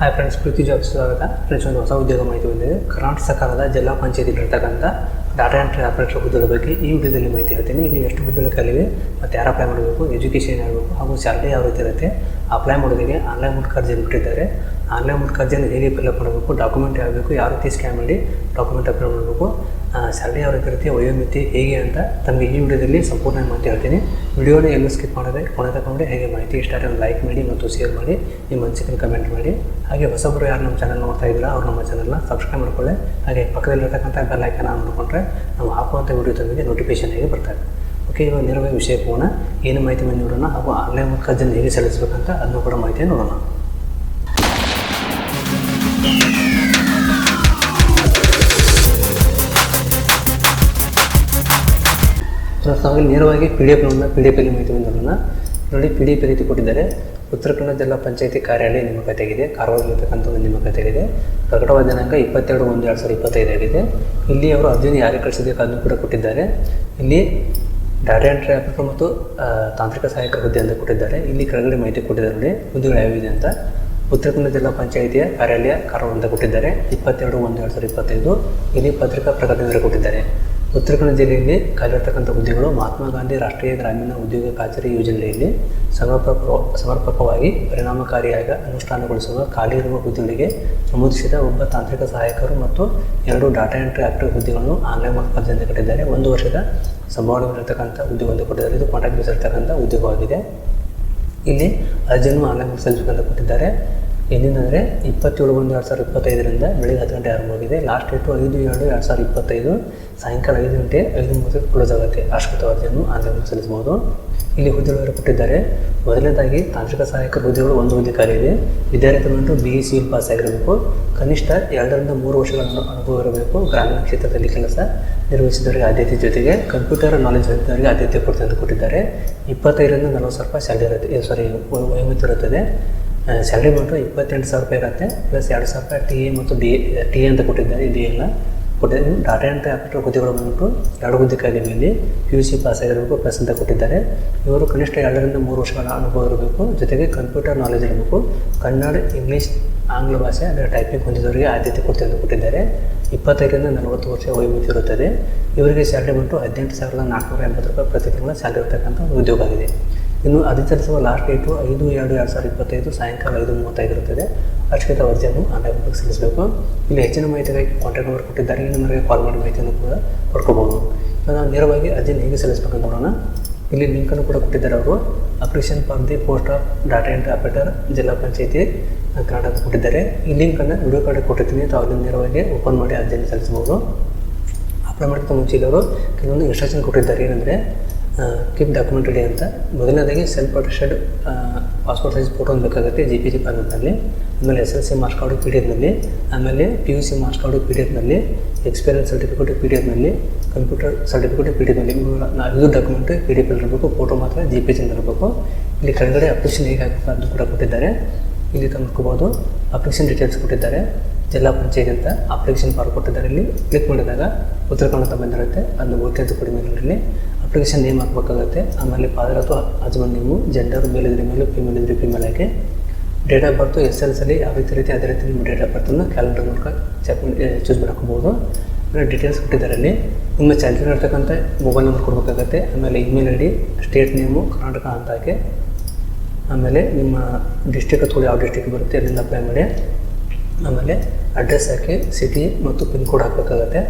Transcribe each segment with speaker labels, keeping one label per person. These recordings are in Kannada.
Speaker 1: ಹಾಯ್ ಫ್ರೆಂಡ್ಸ್ ಪ್ರೀತಿ ಜಾಬ್ಸ್ ಸ್ವಾಗತ. ಫ್ರೆಂಡ್ಸ್ ಒಂದು ಹೊಸ ಉದ್ಯೋಗ ಮಾಹಿತಿ ಬಂದಿದೆ. ಕರ್ನಾಟಕ ಸರ್ಕಾರದ ಜಿಲ್ಲಾ ಪಂಚಾಯತಿಗಳಿರ್ತಕ್ಕಂಥ ಡಾಟಾ ಎಂಟ್ರಿ ಆಪರೇಟರ್ ಹುದ್ದೆ ಬಗ್ಗೆ ಈ ವಿಡಿಯೋದಲ್ಲಿ ಮಾಹಿತಿ ಹೇಳ್ತೀನಿ. ಇಲ್ಲಿ ಎಷ್ಟು ಹುದ್ದೆಗಳು ಕಲಿವೆ, ಮತ್ತು ಯಾರು ಅಪ್ಲೈ ಮಾಡಬೇಕು ಎಜುಕೇಷನ್ ಇರಬೇಕು ಹಾಗೂ ಸ್ಯಾಲ್ರಿ ಯಾವ ರೀತಿ ಇರುತ್ತೆ. ಅಪ್ಲೈ ಮಾಡೋದಕ್ಕೆ ಆನ್ಲೈನ್ ಮೂಲಕ ಅರ್ಜಿಯನ್ನು ಬಿಟ್ಟಿದ್ದಾರೆ. ಆನ್ಲೈನ್ ಮೂಲಕ ಅರ್ಜಿಯನ್ನು ಹೇಗೆ ಫಿಲ್ಅಪ್ ಮಾಡಬೇಕು ಡಾಕ್ಯುಮೆಂಟ್ ಆಗಬೇಕು ಯಾವ ರೀತಿ ಸ್ಕ್ಯಾನ್ ಮಾಡಿ ಡಾಕ್ಯುಮೆಂಟ್ ಅಪ್ಲೋಡ್ ಮಾಡಬೇಕು. ಸ್ಯಾಲ್ರಿ ಅವರ ಕೃತಿಯ ವಯೋಮಿತಿ ಹೇಗೆ ಅಂತ ತಮಗೆ ಈ ವಿಡಿಯೋದಲ್ಲಿ ಸಂಪೂರ್ಣ ಮಾಹಿತಿ ಹೇಳ್ತೀನಿ. ವಿಡಿಯೋನ ಎಲ್ಲೂ ಸ್ಕಿಪ್ ಮಾಡದೆ ಕೊನೆ ತಗೊಂಡ್ರೆ ಹೇಗೆ ಮಾಹಿತಿ ಇಷ್ಟ ಆದರೆ ಲೈಕ್ ಮಾಡಿ ಮತ್ತು ಶೇರ್ ಮಾಡಿ, ನಿಮ್ಮ ಮನಸ್ಸಿನ ಕಮೆಂಟ್ ಮಾಡಿ. ಹಾಗೆ ಹೊಸಬರು ಯಾರು ನಮ್ಮ ಚಾನಲ್ ನೋಡ್ತಾ ಇದ್ದೀರಾ, ಅವ್ರು ನಮ್ಮ ಚಾನಲ್ನ ಸಬ್ಸ್ಕ್ರೈಬ್ ಮಾಡ್ಕೊಳ್ಳಿ. ಹಾಗೆ ಪಕ್ಕದಲ್ಲಿರ್ತಕ್ಕಂಥ ಬೆಲ್ ಐಕನ್ ಆನ್ ಮಾಡಿಕೊಂಡ್ರೆ ನಾವು ಹಾಕುವಂಥ ವಿಡಿಯೋ ತಮಗೆ ನೋಟಿಫಿಕೇಶನ್ ಹೇಗೆ ಬರ್ತಾರೆ ಓಕೆ ಇವಾಗ ನೇರವಾಗಿ ವಿಷಯ ಹೋಗೋಣ. ಏನು ಮಾಹಿತಿ ಬಂದು ನೋಡೋಣ ಹಾಗೂ ಆನ್ಲೈನ್ ಮೂಲಕ ಜನ ಹೇಗೆ ಸಲ್ಲಿಸಬೇಕಂತ ಅದನ್ನು ಕೂಡ ಮಾಹಿತಿ ನೋಡೋಣ. ನಾವಿಲ್ಲಿ ನೇರವಾಗಿ ಪಿ ಡಿ ಎಫ್ ನೋಡೋಣ ಪಿ ಡಿ ಎಫಲ್ಲಿ ಮಾಹಿತಿ ಬಂದವರನ್ನು ನೋಡಿ ಪಿ ಡಿ ಎಫ್ ರೀತಿ ಕೊಟ್ಟಿದ್ದಾರೆ. ಉತ್ತರ ಕನ್ನಡ ಜಿಲ್ಲಾ ಪಂಚಾಯತಿ ಕಾರ್ಯಾಲಯ ನೇಮಕಾತಿಯಾಗಿದೆ ಕಾರವಾರದಲ್ಲಿರ್ತಕ್ಕಂಥ ಒಂದು ನೇಮಕಾತಿಯಾಗಿದೆ ಪ್ರಕಟವಾದ ದಿನಾಂಕ ಇಪ್ಪತ್ತೆರಡು ಒಂದು ಎರಡು ಸಾವಿರದ ಇಪ್ಪತ್ತೈದಾಗಿದೆ ಇಲ್ಲಿ ಅವರು ಅರ್ಜಿನ ಯಾರಿಗೆ ಕಳಿಸಿದ್ದಕ್ಕೆ ಅದನ್ನು ಕೂಡ ಕೊಟ್ಟಿದ್ದಾರೆ. ಇಲ್ಲಿ ಡಾಟಾ ಎಂಟ್ರಿ ಆಪರೇಟರ್ ಮತ್ತು ತಾಂತ್ರಿಕ ಸಹಾಯಕ ಹುದ್ದೆ ಅಂತ ಕೊಟ್ಟಿದ್ದಾರೆ. ಇಲ್ಲಿ ಕೆಳಗಡೆ ಮಾಹಿತಿ ಕೊಟ್ಟಿದ್ದಾರೆ ನೋಡಿ. ಹುದ್ದೆಗಳು ಯಾವಿದೆ ಅಂತ. ಉತ್ತರ ಕನ್ನಡ ಜಿಲ್ಲಾ ಪಂಚಾಯಿತಿಯ ಕಾರ್ಯಾಲಯ ಕಾರವಾರ ಅಂತ ಕೊಟ್ಟಿದ್ದಾರೆ. ಇಪ್ಪತ್ತೆರಡು ಒಂದು ಎರಡು ಸಾವಿರದ ಇಪ್ಪತ್ತೈದು. ಇಲ್ಲಿ ಪತ್ರಿಕಾ ಪ್ರಕಟಣೆ ಕೊಟ್ಟಿದ್ದಾರೆ. ಉತ್ತರ ಕನ್ನಡ ಜಿಲ್ಲೆಯಲ್ಲಿ ಖಾಲಿರ್ತಕ್ಕಂಥ ಹುದ್ದೆಗಳು ಮಹಾತ್ಮ ಗಾಂಧಿ ರಾಷ್ಟ್ರೀಯ ಗ್ರಾಮೀಣ ಉದ್ಯೋಗ ಖಾತರಿ ಯೋಜನೆಯಲ್ಲಿ ಸಮರ್ಪಕ ಸಮರ್ಪಕವಾಗಿ ಪರಿಣಾಮಕಾರಿಯಾಗಿ ಅನುಷ್ಠಾನಗೊಳಿಸುವ ಖಾಲಿ ಇರುವ ಹುದ್ದೆಗಳಿಗೆ ನಮೂದಿಸಿದ ಒಬ್ಬ ತಾಂತ್ರಿಕ ಸಹಾಯಕರು ಮತ್ತು ಎರಡು ಡಾಟಾ ಎಂಟ್ರಿ ಆಕ್ಟಿವ್ ಹುದ್ದೆಗಳನ್ನು ಆನ್ಲೈನ್ ಮೂಲಕ ಅರ್ಜಿಯಿಂದ ಕಟ್ಟಿದ್ದಾರೆ ಒಂದು ವರ್ಷದ ಸಂಭಾವನೆಗಳಿರ್ತಕ್ಕಂಥ ಉದ್ಯೋಗ ಕೊಟ್ಟಿದ್ದಾರೆ ಇದು ಕಾಂಟ್ರಾಕ್ಟ್ ಬೇಸ್ ಉದ್ಯೋಗವಾಗಿದೆ ಇಲ್ಲಿ ಅರ್ಜಿಯನ್ನು ಆನ್ಲೈನ್ ಸಲ್ಲಿಸಬೇಕಂತ ಕೊಟ್ಟಿದ್ದಾರೆ. ಎಲ್ಲಿಂದಂದರೆ ಇಪ್ಪತ್ತೇಳು ಒಂದು ಎರಡು ಸಾವಿರದ ಇಪ್ಪತ್ತೈದರಿಂದ ಬೆಳಿಗ್ಗೆ ಹತ್ತು ಗಂಟೆ ಆರಂಭವಾಗಿದೆ ಲಾಸ್ಟ್ ಡೇಟು ಐದು ಎರಡು ಎರಡು ಸಾವಿರದ ಇಪ್ಪತ್ತೈದು, ಸಾಯಂಕಾಲ ಐದು ಗಂಟೆ ಐದು ಮೂವತ್ತು ಕ್ಲೋಸ್ ಆಗುತ್ತೆ. ಅಶ್ವತ ವರದಿಯನ್ನು ಆನ್ಲೈನ್ ಸಲ್ಲಿಸಬಹುದು. ಇಲ್ಲಿ ಹುದ್ದೆಗಳು ಕೊಟ್ಟಿದ್ದಾರೆ. ಮೊದಲನೇದಾಗಿ ತಾಂತ್ರಿಕ ಸಹಾಯಕ ಹುದ್ದೆಗಳು ಒಂದು ಹುದ್ದೆ ಖಾಲಿ ಇದೆ. ವಿದ್ಯಾರ್ಥಿಗಳು ಬಿ ಇ ಸಿ ಪಾಸ್ ಆಗಿರಬೇಕು. ಕನಿಷ್ಠ ಎರಡರಿಂದ ಮೂರು ವರ್ಷಗಳ ಅನುಭವ ಇರಬೇಕು. ಗ್ರಾಮೀಣ ಕ್ಷೇತ್ರದಲ್ಲಿ ಕೆಲಸ ನಿರ್ವಹಿಸಿದವರಿಗೆ ಆದ್ಯತೆ ಜೊತೆಗೆ ಕಂಪ್ಯೂಟರ್ ನಾಲೆಜ್ ಹೊಂದಿದವರಿಗೆ ಆದ್ಯತೆ ಕೊಡ್ತಾರೆ ಅಂತ ಕೊಟ್ಟಿದ್ದಾರೆ. ಇಪ್ಪತ್ತೈದರಿಂದ ನಲವತ್ತು ಸಾವಿರ ರೂಪಾಯಿ ಸ್ಯಾಲ್ರಿ ಇರುತ್ತೆ. ಸಾರಿ ವಯೋಮಿತಿ ಇರುತ್ತದೆ ಸ್ಯಾಲ್ರಿ ಮಾತ್ರ ಇಪ್ಪತ್ತೆಂಟು ಸಾವಿರ ರೂಪಾಯಿ ಇರುತ್ತೆ ಪ್ಲಸ್ ಎರಡು ಸಾವಿರ ರೂಪಾಯಿ ಟಿ ಎ ಮತ್ತು ಎ ಟಿ ಎ ಅಂತ ಕೊಟ್ಟಿದ್ದಾರೆ ಡಿ ಎಲ್ಲ ಕೊಟ್ಟಿದ್ದಾರೆ. ಡಾಟಾ ಎಂಟ್ರಿ ಆಪರೇಟರ್ ಹುದ್ದೆಗಳು ಬಂದ್ಬಿಟ್ಟು ಎರಡು ಹುದ್ದೆ ಇಲ್ಲಿ ಪಿ ಯು ಸಿ ಪಾಸ್ ಆಗಿರಬೇಕು ಪ್ಲಸ್ ಅಂತ ಕೊಟ್ಟಿದ್ದಾರೆ. ಇವರು ಕನಿಷ್ಠ ಎರಡರಿಂದ ಮೂರು ವರ್ಷಗಳ ಅನುಭವ ಇರಬೇಕು. ಜೊತೆಗೆ ಕಂಪ್ಯೂಟರ್ ನಾಲೆಜ್ ಇರಬೇಕು. ಕನ್ನಡ ಇಂಗ್ಲೀಷ್ ಆಂಗ್ಲ ಭಾಷೆ ಅಂದರೆ ಟೈಪಿಂಗ್ ಹೊಂದಿದವರಿಗೆ ಆದ್ಯತೆ ಕೊಡ್ತೀವಿ ಅಂತ ಕೊಟ್ಟಿದ್ದಾರೆ. ಇಪ್ಪತ್ತೈದರಿಂದ ನಲವತ್ತು ವರ್ಷ ವಯೋಮಿತಿ ಇರುತ್ತದೆ ಇವರಿಗೆ ಸ್ಯಾಲ್ರಿ ಬಂದು ಹದಿನೆಂಟು ಸಾವಿರದ ನಾಲ್ಕುನೂರ ಎಂಬತ್ತು ರೂಪಾಯಿ ಪ್ರತಿ ತಿಂಗಳ ಸ್ಯಾಲ್ರಿ ಇರತಕ್ಕಂಥ ಉದ್ಯೋಗ ಆಗಿದೆ. ಇನ್ನು ಅಧಿಸರಿಸುವ ಲಾಸ್ಟ್ ಡೇಟು ಐದು, ಎರಡು ಎರಡು ಸಾವಿರದ ಇಪ್ಪತ್ತೈದು ಸಾಯಂಕಾಲ ಐದು ಮೂವತ್ತೈದು ಇರುತ್ತದೆ. ಅರ್ಜಿತ ಅರ್ಜಿಯನ್ನು ಆನ್ಲೈನ್ ಸಲ್ಲಿಸಬೇಕು. ಇಲ್ಲಿ ಹೆಚ್ಚಿನ ಮಾಹಿತಿಗಾಗಿ ಕಾಂಟ್ಯಾಕ್ಟ್ ನಂಬರ್ ಕೊಟ್ಟಿದ್ದಾರೆ. ಈ ನಮಗೆ ಕಾಲ್ ಮಾಡಿ ಮಾಹಿತಿಯನ್ನು ಕೂಡ ಪಡ್ಕೋಬೋದು ಇವಾಗ ನಾವು ನೇರವಾಗಿ ಅರ್ಜಿನ ಹೇಗೆ ಸಲ್ಲಿಸಬೇಕಂತ ನೋಡೋಣ. ಇಲ್ಲಿ ಲಿಂಕನ್ನು ಕೂಡ ಕೊಟ್ಟಿದ್ದಾರೆ ಅವರು. Application for the post of data entry operator Zilla Panchayati Karnataka ಕೊಟ್ಟಿದ್ದಾರೆ. ಈ ಲಿಂಕನ್ನು ವಿಡಿಯೋ ಕಾರ್ಡ್ ಕೊಟ್ಟಿರ್ತೀನಿ. ತಾವು ಅದನ್ನು ನೇರವಾಗಿ ಓಪನ್ ಮಾಡಿ ಅರ್ಜಿಯನ್ನು ಸಲ್ಲಿಸಬಹುದು. ಅಪ್ಲೈ ಮಾಡೋಕ್ಕೆ ಮುಂಚೆ ಇಲ್ಲವರು ಕೆಲವೊಂದು ಇನ್ಸ್ಟ್ರಕ್ಷನ್ ಕೊಟ್ಟಿದ್ದಾರೆ. ಏನಂದರೆ ಕೀಪ್ ಡಾಕ್ಯುಮೆಂಟ್ ರೆಡಿ ಅಂತ. ಮೊದಲನೇದಾಗಿ self attested passport size photo ಒಂದು ಬೇಕಾಗುತ್ತೆ ಜಿ ಪಿ ಜಿ ಫಾರ್ಮೆಟ್ನಲ್ಲಿ ಆಮೇಲೆ S L C marks card P D ಎಫ್ನಲ್ಲಿ ಆಮೇಲೆ P U C marks card P D ಎಫ್ನಲ್ಲಿ experience certificate P D ಎಫ್ನಲ್ಲಿ ಕಂಪ್ಯೂಟರ್ ಸರ್ಟಿಫಿಕೇಟ್ ಪಿ ಡಿ ಎಫ್ನಲ್ಲಿ ಇದು ಡಾಕ್ಯುಮೆಂಟ್ ಪಿ ಡಿ ಎಫ್ ಇರಬೇಕು ಫೋಟೋ ಮಾತ್ರ ಜಿ ಪಿ ಜಿಂದ ಇರಬೇಕು. ಇಲ್ಲಿ ಕೆಳಗಡೆ ಅಪ್ಲಿಕೇಶನ್ ಹೇಗೆ ಹಾಕಬೇಕು ಅಂತ ಕೂಡ ಕೊಟ್ಟಿದ್ದಾರೆ. ಇಲ್ಲಿ ತಂದ್ಕೋಬೋದು ಅಪ್ಲಿಕೇಶನ್ ಡೀಟೇಲ್ಸ್ ಕೊಟ್ಟಿದ್ದಾರೆ. ಜಿಲ್ಲಾ ಪಂಚಾಯತ್ ಅಂತ ಅಪ್ಲಿಕೇಶನ್ ಫಾರ್ಮ್ ಕೊಟ್ಟಿದ್ದಾರೆ ಇಲ್ಲಿ. ಕ್ಲಿಕ್ ಮಾಡಿದಾಗ ಉತ್ತರ ಕನ್ನಡ ಬಂದಿರುತ್ತೆ. ಅದನ್ನು ಓದ್ತಾ ಕೊಡಿ ಮೇಲೆ ಅಪ್ಲಿಕೇಶನ್ ನೇಮ್ ಹಾಕಬೇಕಾಗುತ್ತೆ. ಆಮೇಲೆ ಫಾದರ್ ಅಥವಾ ಹಸ್ಬೆಂಡ್ ನೀವು ಜೆಂಡರ್ ಮೇಲ್ ಇದ್ರೆ ಮೇಲು ಫಿಮೇಲ್ ಇದ್ರೆ ಫಿಮೇಲ್ ಆಗಿ date of birth S L ಸಲ್ಲಿ ಯಾವ ರೀತಿ ರೀತಿ ಅದೇ ರೀತಿ ನಿಮ್ಮ ಡೇಟ್ ಆಫ್ ಬರ್ತನ್ನು ಕ್ಯಾಲೆಂಡರ್ ಮೂಲಕ ಚೆಕ್ ಚೂಸ್ ಮಾಡ್ಕೋಬೋದು. ಆಮೇಲೆ ಡೀಟೇಲ್ಸ್ ಕೊಟ್ಟಿದ್ದಾರೆ ಅಲ್ಲಿ ನಿಮ್ಮ ಚಾಲ್ತಿನ ಇರ್ತಕ್ಕಂಥ ಮೊಬೈಲ್ ನಂಬರ್ ಕೊಡಬೇಕಾಗತ್ತೆ. ಆಮೇಲೆ email I D state name Karnataka ಅಂತ ಹಾಕಿ ಆಮೇಲೆ ನಿಮ್ಮ ಡಿಸ್ಟಿಕ್ ಅಥವಾ ಯಾವ ಡಿಸ್ಟಿಕ್ ಬರುತ್ತೆ, ಅಲ್ಲಿಂದ ಅಪ್ಲೈ ಮಾಡಿ. ಆಮೇಲೆ ಅಡ್ರೆಸ್ ಹಾಕಿ ಸಿಟಿ ಮತ್ತು ಪಿನ್ ಕೋಡ್ ಹಾಕಬೇಕಾಗತ್ತೆ.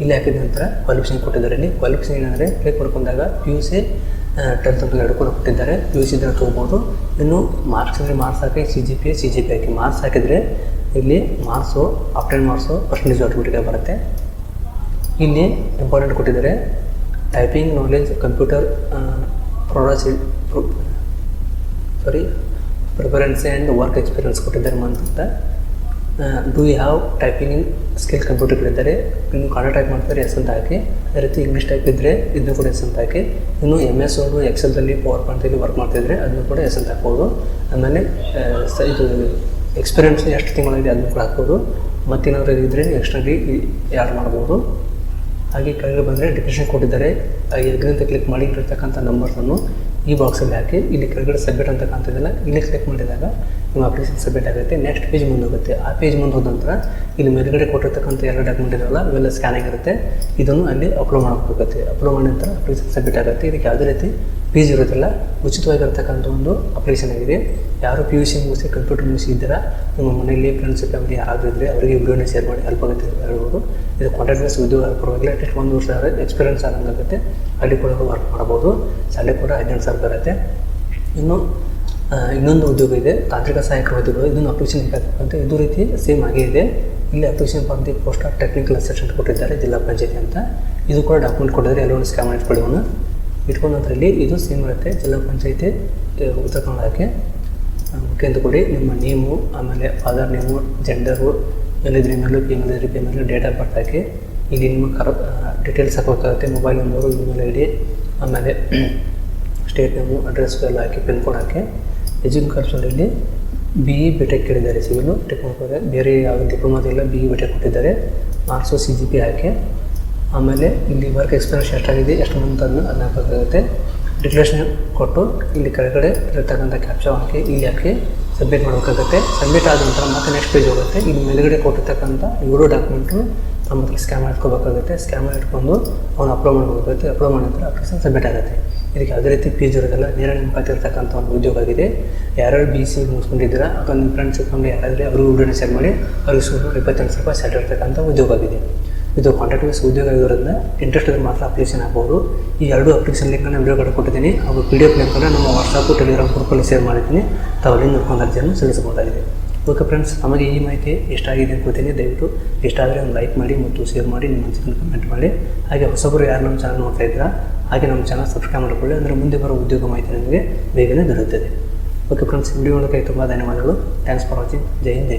Speaker 1: ಇಲ್ಲಿ ಹಾಕಿದ ನಂತರ ಕ್ವಾಲಿಫಿಕೇಷನ್ ಕೊಟ್ಟಿದ್ದಾರೆ ಇಲ್ಲಿ ಕ್ವಾಲಿಫಿಕೇಷನ್ ಏನಂದರೆ ಕ್ಲಿಕ್ ಮಾಡ್ಕೊಂಡಾಗ ಪಿ ಯು ಸಿ ಟೆಂತ್ ಅಂತ ಎರಡು ಕೂಡ ಕೊಟ್ಟಿದ್ದಾರೆ. ಪಿ ಯು ಸಿ ಇದನ್ನು ತೊಗೋಬೋದು. ಇನ್ನು ಮಾರ್ಕ್ಸ್ ಅಂದರೆ ಮಾರ್ಕ್ಸ್ ಹಾಕಿ C G P C G P ಹಾಕಿ ಮಾರ್ಕ್ಸ್ ಹಾಕಿದರೆ ಇಲ್ಲಿ ಮಾರ್ಕ್ಸು ಅಪ್ಟೆಂಡ್ ಮಾರ್ಕ್ಸು ಪರ್ಸೆಂಟೇಜ್ ಆಟೋಮೆಟಿಕಾಗಿ ಬರುತ್ತೆ. ಇಲ್ಲಿ ಇಂಪಾರ್ಟೆಂಟ್ ಕೊಟ್ಟಿದ್ದಾರೆ typing knowledge computer products sorry preference and work experience ಕೊಟ್ಟಿದ್ದಾರೆ ಮಂತ್ ಅಂತ. Do you have typing in skill computer ಕೊಟ್ಟಿದ್ದಾರೆ ಇನ್ನು ಕನ್ನಡ ಟೈಪ್ ಮಾಡ್ತಾರೆ ಎಸ್ ಅಂತ ಹಾಕಿ, ಅದೇ ರೀತಿ ಇಂಗ್ಲೀಷ್ ಟೈಪ್ ಇದ್ದರೆ ಇದನ್ನು ಕೂಡ ಎಸ್ ಅಂತ ಹಾಕಿ, ಇನ್ನು ಎಂ ಎಸ್ ವರ್ಡು ಎಕ್ಸೆಲ್ದಲ್ಲಿ ಪವರ್ ಪಾಯಿಂಟಲ್ಲಿ ವರ್ಕ್ ಮಾಡ್ತಿದ್ರೆ ಅದನ್ನು ಕೂಡ ಎಸ್ ಅಂತ ಹಾಕ್ಬೋದು. ಆಮೇಲೆ ಇದು ಎಕ್ಸ್ಪೀರಿಯನ್ಸ್ ಎಷ್ಟು ತಿಂಗಳಿದೆ ಅದನ್ನು ಕೂಡ ಹಾಕ್ಬೋದು. ಮತ್ತೇನಾದರೂ ಇದ್ದರೆ ಎಕ್ಸ್ಟ್ರಾಗಿ ಯಾರು ಮಾಡ್ಬೋದು. ಹಾಗೆ ಕೆಳಗೆ ಬಂದರೆ ಡಿಪ್ರೆಷನ್ ಕೊಟ್ಟಿದ್ದಾರೆ ಎಗ್ರಿ ಕ್ಲಿಕ್ ಮಾಡಿ ಇರ್ತಕ್ಕಂಥ ನಂಬರ್ಸನ್ನು ಈ ಬಾಕ್ಸಲ್ಲಿ ಹಾಕಿ, ಇಲ್ಲಿ ಕೆಳಗಡೆ ಸಬ್ಮಿಟ್ ಅಂತ ಕಾಣ್ತಿದ್ದಲ್ಲ ಇಲ್ಲಿ ಕ್ಲಿಕ್ ಮಾಡಿದಾಗ ನಿಮ್ಮ ಅಪ್ಲಿಕೇಶನ್ ಸಬ್ಮಿಟ್ ಆಗುತ್ತೆ ನೆಕ್ಸ್ಟ್ ಪೇಜ್ ಮುಂದೆ ಹೋಗುತ್ತೆ. ಆ ಪೇಜ್ ಮುಂದೆ ಹೋದ ನಂತರ ಇಲ್ಲಿ ಮೇಲ್ಗಡೆ ಕೊಟ್ಟಿರ್ತಕ್ಕಂಥ ಎಲ್ಲ ಡಾಕ್ಯುಮೆಂಟ್ ಇರಲ್ಲ ಇವೆಲ್ಲ ಸ್ಕ್ಯಾನಿಂಗ್ ಇರುತ್ತೆ ಇದನ್ನು ಅಲ್ಲಿ ಅಪ್ಲೋಡ್ ಮಾಡಬೇಕಾಗುತ್ತೆ ಅಪ್ಲೋಡ್ ಮಾಡಿದ ನಂತರ ಅಪ್ಲಿಕೇಶನ್ ಸಬ್ಮಿಟ್ ಆಗುತ್ತೆ. ಇದಕ್ಕೆ ಯಾವುದೇ ರೀತಿ ಪೇಜ್ ಇರೋದಿಲ್ಲ ಉಚಿತವಾಗಿರ್ತಕ್ಕಂಥ ಒಂದು ಅಪ್ಲಿಕೇಶನ್ ಆಗಿದೆ. ಯಾರು ಪಿ ಯು ಸಿ ಮುಗಿಸಿ ಕಂಪ್ಯೂಟರ್ ಮುಗಿಸಿ ಇದ್ದೀರಾ, ನಿಮ್ಮ ಮನೆಯಲ್ಲಿ ಫ್ರೆಂಡ್ಸ್ ಫ್ಯಾಮಿಲಿ ಯಾರಾದರೂ ಇದ್ದರೆ ಅವರಿಗೆ ವಿಡಿಯೋನ ಶೇರ್ ಮಾಡಿ ಹೆಲ್ಪ್ ಆಗುತ್ತೆ ಹೇಳ್ಬೋದು. ಇದು ಕಾಂಟ್ರಾಕ್ಟ್ ಬೇಸ್ ಉದ್ಯೋಗ ಪರವಾಗಿಲ್ಲ. ಅಟ್ಲೀಸ್ಟ್ ಒಂದು ವರ್ಷ ಎಕ್ಸ್ಪೀರಿಯನ್ಸ್ ಆದಂಗಾಗುತ್ತೆ. ಅಲ್ಲಿ ಕೂಡ ವರ್ಕ್ ಮಾಡ್ಬೋದು ಸ್ಯಾಲರಿ ಕೂಡ ಹದಿನೆಂಟು ಸಾವಿರ ಬರುತ್ತೆ. ಇನ್ನು ಇನ್ನೊಂದು ಉದ್ಯೋಗ ಇದೆ, ತಾಂತ್ರಿಕ ಸಹಾಯಕ ಉದ್ಯೋಗ ಇದನ್ನು ಅಪ್ಲಿಕೇಶನ್ ಹೇಗಾಗಬೇಕಂತ ಇದು ರೀತಿ ಸೇಮ್ ಆಗೇ ಇದೆ. ಇಲ್ಲಿ application for the post of technical assistant ಕೊಟ್ಟಿದ್ದಾರೆ, ಜಿಲ್ಲಾ ಪಂಚಾಯತಿ ಅಂತ. ಇದು ಕೂಡ ಡಾಕ್ಯುಮೆಂಟ್ ಕೊಟ್ಟಿದ್ದಾರೆ ಎಲ್ಲವನ್ನು ಸ್ಕ್ಯಾನ್ ಮಾಡಿ ಇಟ್ಕೊಂಡ್ರಲ್ಲಿ ಇದು ಸೇಮ್ ಇರುತ್ತೆ, ಜಿಲ್ಲಾ ಪಂಚಾಯತಿ ಉತ್ತರ ಕನ್ನಡಕ್ಕೆ ಮುಖ್ಯ ಅಂತ ಕೊಡಿ. ನಿಮ್ಮ ನೇಮು ಆಮೇಲೆ ಫಾದರ್ ನೇಮು ಜೆಂಡರು ಎಲ್ಲಿದ್ರೆ ಮೇಲೂ female female date of birth ಹಾಕಿ. ಇಲ್ಲಿ ನಿಮ್ಮ ಕರ details ಹಾಕೋಕ್ಕಾಗುತ್ತೆ mobile number email I D ಆಮೇಲೆ ಸ್ಟೇಟ್ ನೇಮು ಅಡ್ರೆಸ್ ಎಲ್ಲ ಹಾಕಿ ಪಿನ್ ಕೋಡ್ ಹಾಕಿ. ಎಜುಕೇಷನಲ್ಲಿ ಬಿ ಇ ಬಿ ಟೆಕ್ ಕೇಳಿದ್ದಾರೆ ಸಿವಿಲು. ಟೆಕ್ನಿಕಲ್ ಬೇರೆ ಯಾವ ಡಿಪ್ಲೊಮಾದಿಲ್ಲ ಬಿ ಇ ಬಿ ಟೆಕ್ ಕೊಟ್ಟಿದ್ದಾರೆ. ಮಾರ್ಕ್ಸು ಸಿ ಜಿ ಪಿ ಹಾಕಿ. ಆಮೇಲೆ ಇಲ್ಲಿ ವರ್ಕ್ ಎಕ್ಸ್ಪೀರಿಯನ್ಸ್ ಎಷ್ಟಾಗಿದೆ ಎಷ್ಟು ಮಂತ್ ಅದನ್ನು ಅದನ್ನ ಹಾಕಬೇಕಾಗುತ್ತೆ ಡಿಕ್ಲೇಷನ್ ಕೊಟ್ಟು ಇಲ್ಲಿ ಕೆಳಗಡೆ ಇರತಕ್ಕಂಥ ಕ್ಯಾಪ್ಚರ್ ಹಾಕಿ, ಇಲ್ಲಿ ಹಾಕಿ ಸಬ್ಮಿಟ್ ಮಾಡಬೇಕಾಗುತ್ತೆ. ಸಬ್ಮಿಟ್ ಆದ ನಂತರ ಮತ್ತೆ ನೆಕ್ಸ್ಟ್ ಪೇಜ್ ಹೋಗುತ್ತೆ. ಇಲ್ಲಿ ಮೇಲುಗಡೆ ಕೊಟ್ಟಿರ್ತಕ್ಕಂಥ ಇವರು ಡಾಕ್ಯುಮೆಂಟು ನಮ್ಮ ಹತ್ರ ಸ್ಕ್ಯಾನ್ ಮಾಡ್ಕೋಬೇಕಾಗುತ್ತೆ. ಸ್ಕ್ಯಾನ್ ಇಟ್ಕೊಂಡು ಅವ್ನು ಅಪ್ಲೋಡ್ ಮಾಡಬೇಕಾಗುತ್ತೆ. ಅಪ್ಲೋಡ್ ಮಾಡಿದ ನಂತರ ಅಪ್ಲಿಕೇಶನ್ ಸಬ್ಮಿಟ್ ಆಗುತ್ತೆ. ಇದಕ್ಕೆ ಯಾವುದೇ ರೀತಿ ಫೀಸ್ ಇರೋದಿಲ್ಲ ನೇರ ನೇಮಕಾತಿ ಇರ್ತಕ್ಕಂಥ ಒಂದು ಉದ್ಯೋಗ ಆಗಿದೆ ಯಾರ್ಯಾರು ಬಿ ಸಿ ಮುಗಿಸ್ಕೊಂಡಿದ್ದೀರಾ, ಅಥವಾ ನಿಮ್ಮ ಫ್ರೆಂಡ್ಸ್ ಇಟ್ಕೊಂಡು ಯಾರಾದರೆ ಅವರು ವಿಡಿಯೋನ ಮಾಡಿ ಅವ್ರಿಗೆ ಸುಮಾರು ಇಪ್ಪತ್ತೆಂಟು ರೂಪಾಯಿ ಸ್ಯಾಲರಿ ಇರ್ತಕ್ಕಂಥ ಉದ್ಯೋಗ ಆಗಿದೆ ಇದು ಕಾಂಟ್ರಾಕ್ಟ್ ಬೇಸ್ ಉದ್ಯೋಗ ಆಗಿರೋದ್ರಿಂದ ಇಂಟ್ರೆಸ್ಟ್ ಇದ್ರೆ ಮಾತ್ರ ಅಪ್ಲಿಕೇಶನ್ ಹಾಕ್ಬೋದು ಈ ಎರಡು ಅಪ್ಲಿಕೇಶನ್ ಲಿಂಕನ್ನು ವಿಡಿಯೋ ಕಡೆ ಕೊಟ್ಟಿದ್ದೀನಿ. ಹಾಗೂ ಪಿ ಡಿ ಎಫ್ ಲಿಂಕನ್ನು ನಮ್ಮ ವಾಟ್ಸಪ್ಪು ಟೆಲಿಗ್ರಾಮ್ ಗ್ರೂಪಲ್ಲಿ ಶೇರ್ ಮಾಡಿದ್ದೀನಿ. ತಾವು ಅಲ್ಲಿ ನೋಡ್ಕೊಂಡು ಅರ್ಜಿಯನ್ನು ಸಲ್ಲಿಸಬಹುದಾಗಿದೆ. ಓಕೆ ಫ್ರೆಂಡ್ಸ್ ನಮಗೆ ಈ ಮಾಹಿತಿ ಎಷ್ಟಾಗಿದೆ ಆಗಿದೆ ಅನ್ಕೋತೀನಿ ದಯವಿಟ್ಟು ಇಷ್ಟ ಆದರೆ ಒಂದು ಲೈಕ್ ಮಾಡಿ ಮತ್ತು ಶೇರ್ ಮಾಡಿ, ನಿಮ್ಮ ಮನಸ್ಸಿನ ಕಮೆಂಟ್ ಮಾಡಿ. ಹಾಗೆ ಹೊಸಬರು ಯಾರು ನಮ್ಮ ಚಾನಲ್ ನೋಡ್ತಾ ಇದ್ದೀರಾ ಹಾಗೆ ನಮ್ಮ ಚಾನಲ್ ಸಬ್ಸ್ಕ್ರೈಬ್ ಮಾಡಿಕೊಳ್ಳಿ, ಅಂದರೆ ಮುಂದೆ ಬರೋ ಉದ್ಯೋಗ ಮಾಹಿತಿ ನಿಮಗೆ ಬೇಗನೆ ದೊರೆಯುತ್ತದೆ. ಓಕೆ ಫ್ರೆಂಡ್ಸ್ ವಿಡಿಯೋ ನೋಡೋಕ್ಕೆ ತುಂಬ ಧನ್ಯವಾದಗಳು. Thanks for watching Jai Hind, Jai